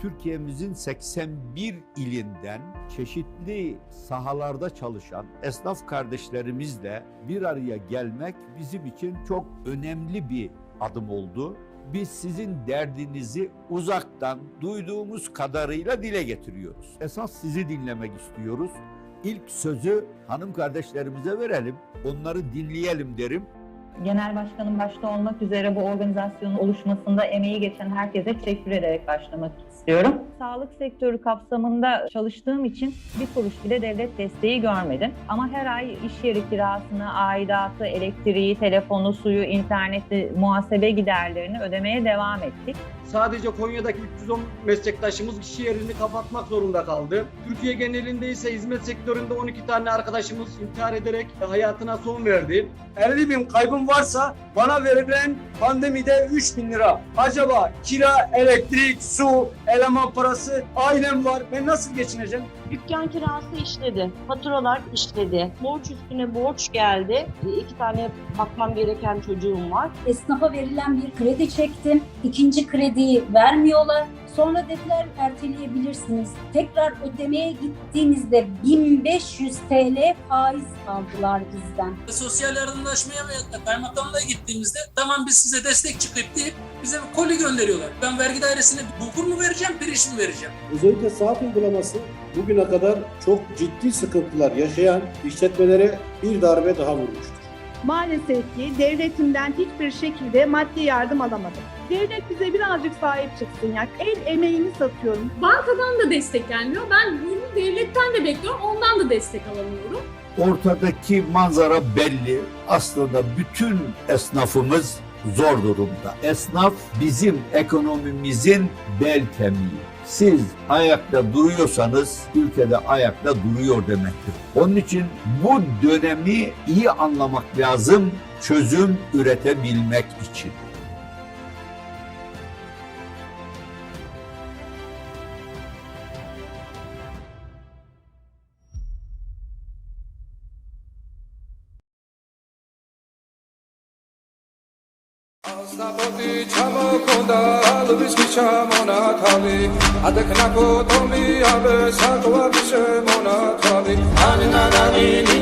Türkiye'mizin 81 ilinden çeşitli sahalarda çalışan esnaf kardeşlerimizle bir araya gelmek bizim için çok önemli bir adım oldu. Biz sizin derdinizi uzaktan duyduğumuz kadarıyla dile getiriyoruz. Esas sizi dinlemek istiyoruz. İlk sözü hanım kardeşlerimize verelim. Onları dinleyelim derim. Genel Başkanım başta olmak üzere bu organizasyonun oluşmasında emeği geçen herkese teşekkür ederek başlamak istiyorum. Sağlık sektörü kapsamında çalıştığım için bir kuruş bile devlet desteği görmedim. Ama her ay iş yeri kirasını, aidatı, elektriği, telefonu, suyu, interneti, muhasebe giderlerini ödemeye devam ettik. Sadece Konya'daki 310 meslektaşımız iş yerini kapatmak zorunda kaldı. Türkiye genelinde ise hizmet sektöründe 12 tane arkadaşımız intihar ederek hayatına son verdi. 50 bin varsa bana verilen pandemide 3 bin lira. Acaba kira, elektrik, su, eleman parası, ailem var. Ben nasıl geçineceğim? Dükkan kirası işledi, faturalar işledi, borç üstüne borç geldi. İki tane bakmam gereken çocuğum var. esnafa verilen bir kredi çektim. İkinci krediyi vermiyorlar. Sonra dediler erteleyebilirsiniz. Tekrar ödemeye gittiğimizde 1500 TL faiz aldılar bizden. sosyal yardımlaşmaya veyahut da kaymakamlığa gittiğimizde tamam biz size destek çıkıp deyip bize bir koli gönderiyorlar. Ben vergi dairesine bulgur mu vereceğim, pirinç mi vereceğim? Özellikle saat uygulaması bugüne kadar çok ciddi sıkıntılar yaşayan işletmelere bir darbe daha vurmuştur. Maalesef ki devletimden hiçbir şekilde maddi yardım alamadım. Devlet bize birazcık sahip çıksın ya. El emeğimi satıyorum. Bankadan da destek gelmiyor. Ben bunu devletten de bekliyorum. Ondan da destek alamıyorum. Ortadaki manzara belli. Aslında bütün esnafımız zor durumda. Esnaf bizim ekonomimizin bel kemiği. Siz ayakta duruyorsanız ülkede ayakta duruyor demektir. Onun için bu dönemi iyi anlamak lazım çözüm üretebilmek için. ასნაბოდი ჩამოქონდა ალვის ჩამონათალი ადეკნაკო თომი აბე საკვარი შემონათალი ანანანინი